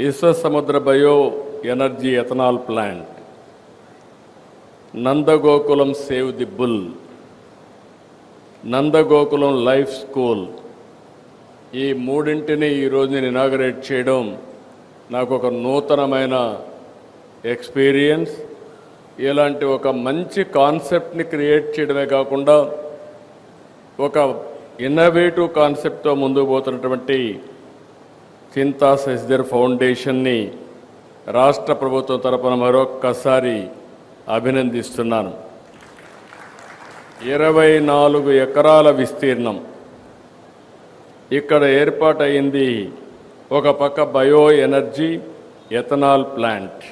Vishwa Samudra bio energy ethanol plant. Nandagokulam save the bull. Nandagokulam life school. ఈ మూడింటిని ఈరోజు నేను inaugurate చేయడం నాకు ఒక నూతనమైన ఎక్స్పీరియన్స్. ఇలాంటి ఒక మంచి కాన్సెప్ట్ని క్రియేట్ చేయడమే కాకుండా ఒక ఇన్నోవేటివ్ కాన్సెప్ట్తో ముందుకు పోతున్నటువంటి చింతా శశిధర్ ఫౌండేషన్ని రాష్ట్ర ప్రభుత్వం తరపున మరొక్కసారి అభినందిస్తున్నాను. ఇరవై నాలుగు ఎకరాల విస్తీర్ణం. ఇక్కడ ఏర్పాటైంది ఒక పక్క బయో ఎనర్జీ ఎథనాల్ ప్లాంట్.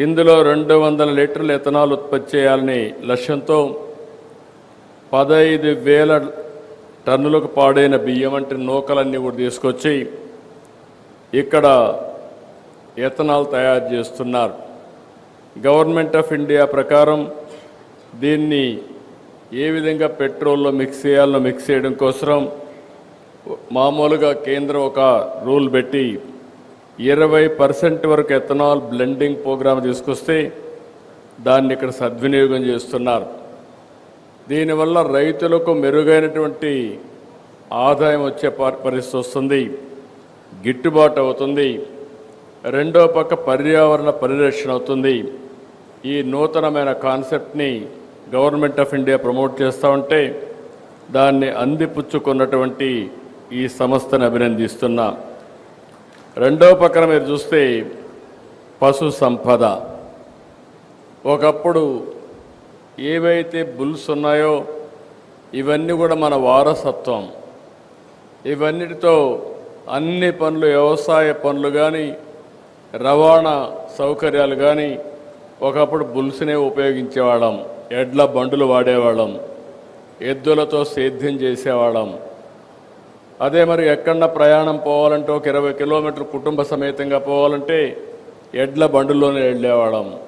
ఇందులో రెండు వందల లీటర్ల ఎథనాల్ ఉత్పత్తి చేయాలని లక్ష్యంతో పదహైదు వేల టన్నులకు పాడైన బియ్యం వంటి నూకలన్నీ కూడా తీసుకొచ్చి ఇక్కడ ఎథనాల్ తయారు చేస్తున్నారు. గవర్నమెంట్ ఆఫ్ ఇండియా ప్రకారం దీన్ని ఏ విధంగా పెట్రోల్లో మిక్స్ చేయాలో మిక్స్ చేయడం కోసం మామూలుగా కేంద్రం ఒక రూల్ పెట్టి ఇరవై పర్సెంట్ వరకు ఎథనాల్ బ్లెండింగ్ ప్రోగ్రామ్ తీసుకొస్తే దాన్ని ఇక్కడ సద్వినియోగం చేస్తున్నారు. దీనివల్ల రైతులకు మెరుగైనటువంటి ఆదాయం వచ్చే ప- పరిస్థితి వస్తుంది. గిట్టుబాటు అవుతుంది. రెండో పక్క పర్యావరణ పరిరక్షణ అవుతుంది. ఈ నూతనమైన కాన్సెప్ట్ని గవర్నమెంట్ ఆఫ్ ఇండియా ప్రమోట్ చేస్తూ ఉంటే దాన్ని అందిపుచ్చుకున్నటువంటి ఈ సంస్థను అభినందిస్తున్నా. రెండో పక్కన మీరు చూస్తే పశు సంపద. ఒకప్పుడు ఏవైతే బుల్స్ ఉన్నాయో ఇవన్నీ కూడా మన వారసత్వం. ఇవన్నిటితో అన్ని పనులు వ్యవసాయ పనులు కానీ రవాణా సౌకర్యాలు కానీ ఒకప్పుడు బుల్స్నే ఉపయోగించేవాళ్ళం. ఎడ్ల బండులు వాడేవాళ్ళం. ఎద్దులతో సేద్యం చేసేవాళ్ళం. అదే మరి ఎక్కడన్నా ప్రయాణం పోవాలంటే ఒక ఇరవై కిలోమీటర్ కుటుంబ సమేతంగా పోవాలంటే ఎడ్ల బండులోనే వెళ్ళేవాళ్ళం.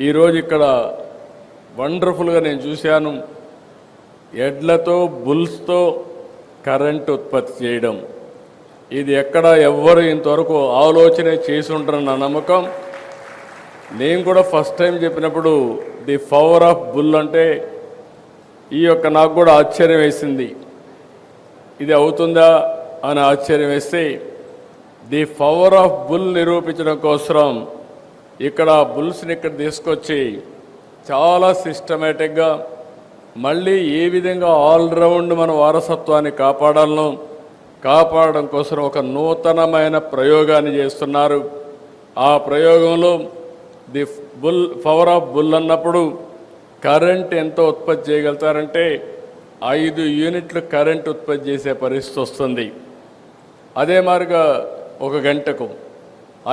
ఈరోజు ఇక్కడ వండర్ఫుల్గా నేను చూశాను. ఎడ్లతో బుల్స్తో కరెంట్ ఉత్పత్తి చేయడం. ఇది ఎక్కడ ఎవ్వరు ఇంతవరకు ఆలోచన చేసి ఉంటారన్న నమ్మకం. నేను కూడా ఫస్ట్ టైం చెప్పినప్పుడు ది పవర్ ఆఫ్ బుల్ అంటే ఈ యొక్క నాకు కూడా ఆశ్చర్యం వేసింది. ఇది అవుతుందా అని ఆశ్చర్యం వేస్తే ది పవర్ ఆఫ్ బుల్ నిరూపించడం కోసం ఇక్కడ బుల్స్ని ఇక్కడ తీసుకొచ్చి చాలా సిస్టమేటిక్గా మళ్ళీ ఏ విధంగా ఆల్రౌండ్ మన వారసత్వాన్ని కాపాడాలనో కాపాడడం కోసం ఒక నూతనమైన ప్రయోగాన్ని చేస్తున్నారు. ఆ ప్రయోగంలో the bull power of bull అన్నప్పుడు కరెంట్ ఎంత ఉత్పత్తి చేయగలుగుతారంటే ఐదు యూనిట్లు కరెంట్ ఉత్పత్తి చేసే పరిస్థితి వస్తుంది. అదే మారిగా ఒక గంటకు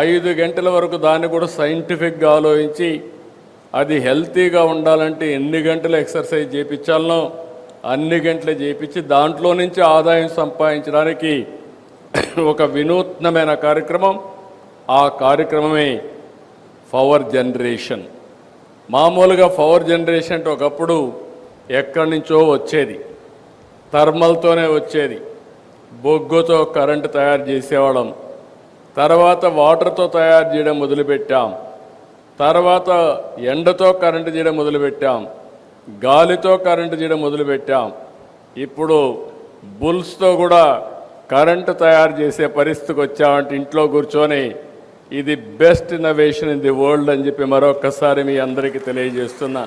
ఐదు గంటల వరకు దాన్ని కూడా సైంటిఫిక్గా ఆలోచించి అది హెల్తీగా ఉండాలంటే ఎన్ని గంటలు ఎక్సర్సైజ్ చేయించాలనో అన్ని గంటలు చేయించి దాంట్లో నుంచి ఆదాయం సంపాదించడానికి ఒక వినూత్నమైన కార్యక్రమం. ఆ కార్యక్రమమే పవర్ జనరేషన్. మామూలుగా పవర్ జనరేషన్ అంటే ఒకప్పుడు ఎక్కడి నుంచో వచ్చేది. థర్మల్తోనే వచ్చేది. బొగ్గుతో కరెంటు తయారు చేసేవాళ్ళం. తర్వాత వాటర్తో తయారు చేయడం మొదలుపెట్టాం. తర్వాత ఎండతో కరెంటు తీయడం మొదలుపెట్టాం గాలితో కరెంటు తీయడం మొదలుపెట్టాం. ఇప్పుడు బుల్స్తో కూడా కరెంటు తయారు చేసే పరిస్థితికి వచ్చామంటే ఇంట్లో కూర్చొని ఇది best innovation in the world అని చెప్పి మరొకసారి మీ అందరికీ తెలియజేస్తున్నా.